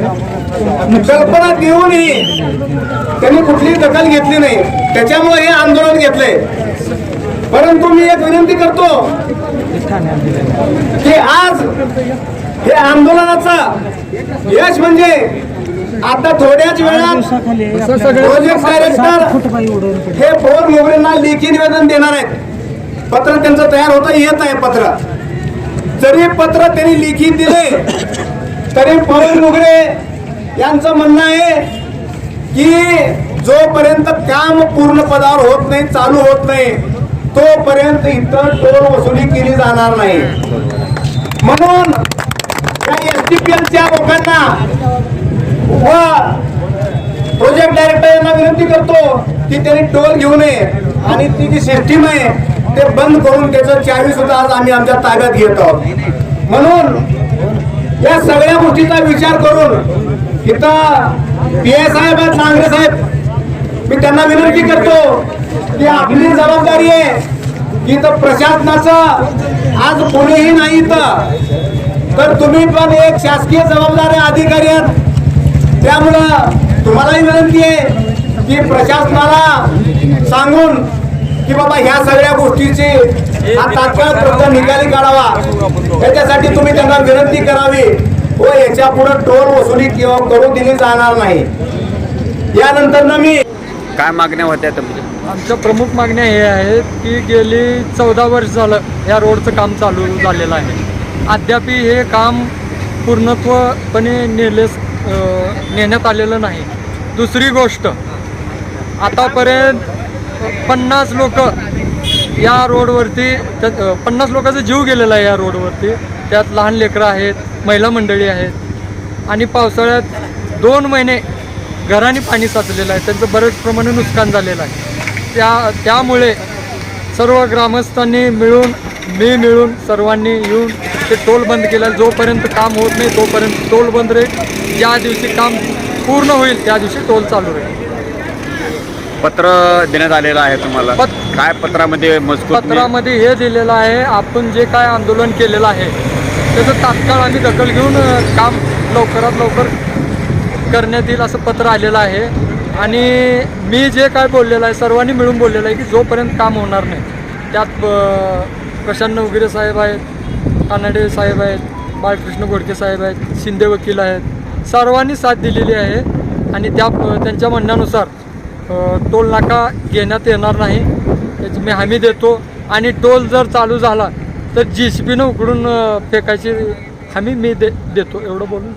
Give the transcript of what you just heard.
कल्पना देऊनही त्यांनी कुठलीही दखल घेतली नाही. त्याच्यामुळे हे आंदोलन घेतलंय. परंतु मी एक विनंती करतो की आज हे आंदोलनाचा यश म्हणजे आता थोड्याच वेळात प्रोजेक्ट डायरेक्टर हे फोर मोगरेंना लेखी निवेदन देणार आहेत. पत्र त्यांचं तयार होतं येत आहे पत्र. जरी पत्र त्यांनी लिखित दिले तरी पवन मुगळे यांचं म्हणणं आहे की जोपर्यंत काम पूर्ण पदावर होत नाही चालू होत नाही तोपर्यंत इतर टोल वसुली केली जाणार नाही. म्हणून या एस टी पी एलच्या लोकांना व प्रोजेक्ट डायरेक्टर यांना विनंती करतो की त्यांनी टोल घेऊ नये आणि ती जी सिस्टीम आहे ते बंद करून त्याचं चावी सुद्धा आज आम्ही आमच्या ताब्यात घेत आहोत. म्हणून या सगळ्या गोष्टीचा विचार करून इथं पी ए साहेब आहेत नांगरे साहेब मी त्यांना विनंती करतो की आपली जबाबदारी आहे की इथं प्रशासनाचं आज कोणीही नाही इथं. तर तुम्ही पण एक शासकीय जबाबदारी अधिकारी आहेत. त्यामुळं तुम्हालाही विनंती आहे की प्रशासनाला सांगून की बाबा ह्या सगळ्या गोष्टीची हा तात्काळ प्रश्न निकाली काढावा. त्याच्यासाठी तुम्ही त्यांना विनंती करावी. व याच्यापुढे टोल वसुली किंवा करू दिली जाणार नाही. यानंतर ना मी काय मागण्या होत्या तुमच्या? आमच्या प्रमुख मागण्या हे आहेत की गेली चौदा वर्ष झालं या रोडचं काम चालू झालेलं आहे. अद्याप हे काम पूर्णत्वपणे नेलेस नेण्यात आलेलं नाही. दुसरी गोष्ट आतापर्यंत पन्नास लोक या रोडवरती त्यात, पन्नास लोकांचा जीव गेलेला आहे या रोडवरती. त्यात लहान लेकरं आहेत महिला मंडळी आहेत. आणि पावसाळ्यात दोन महिने घराने पाणी साचलेलं आहे. त्यांचं बरेच प्रमाणे नुकसान झालेलं आहे. त्या त्यामुळे सर्व ग्रामस्थांनी मिळून मी मिळून सर्वांनी येऊन ते टोल बंद केलं जोपर्यंत काम होत नाही तोपर्यंत टोल बंद राहील. ज्या दिवशी काम पूर्ण होईल त्या दिवशी टोल चालू राहील. पत्र देण्यात आलेलं आहे तुम्हाला? पत- काय पत्रामध्ये मजकूर पत्रामध्ये हे दिलेलं आहे आपण जे काय आंदोलन केलेलं आहे त्याचं तात्काळ आम्ही दखल घेऊन अ, काम लवकरात लवकर करण्यात येईल असं पत्र आलेलं आहे. आणि मी जे काय बोललेलं आहे सर्वांनी मिळून बोललेलं आहे की जोपर्यंत काम होणार नाही त्यात अ, प्रशांत वगैरे साहेब आहेत कानडे साहेब आहेत बाळकृष्ण गोडके साहेब आहेत शिंदे वकील आहेत सर्वांनी साथ दिलेली आहे. आणि त्या त्यांच्या म्हणण्यानुसार टोल नाका घेण्यात येणार नाही. याची मी हमी देतो. आणि टोल जर चालू झाला तर जी सी पीनं उकडून फेकायची हमी मी दे देतो. एवढं बोलून.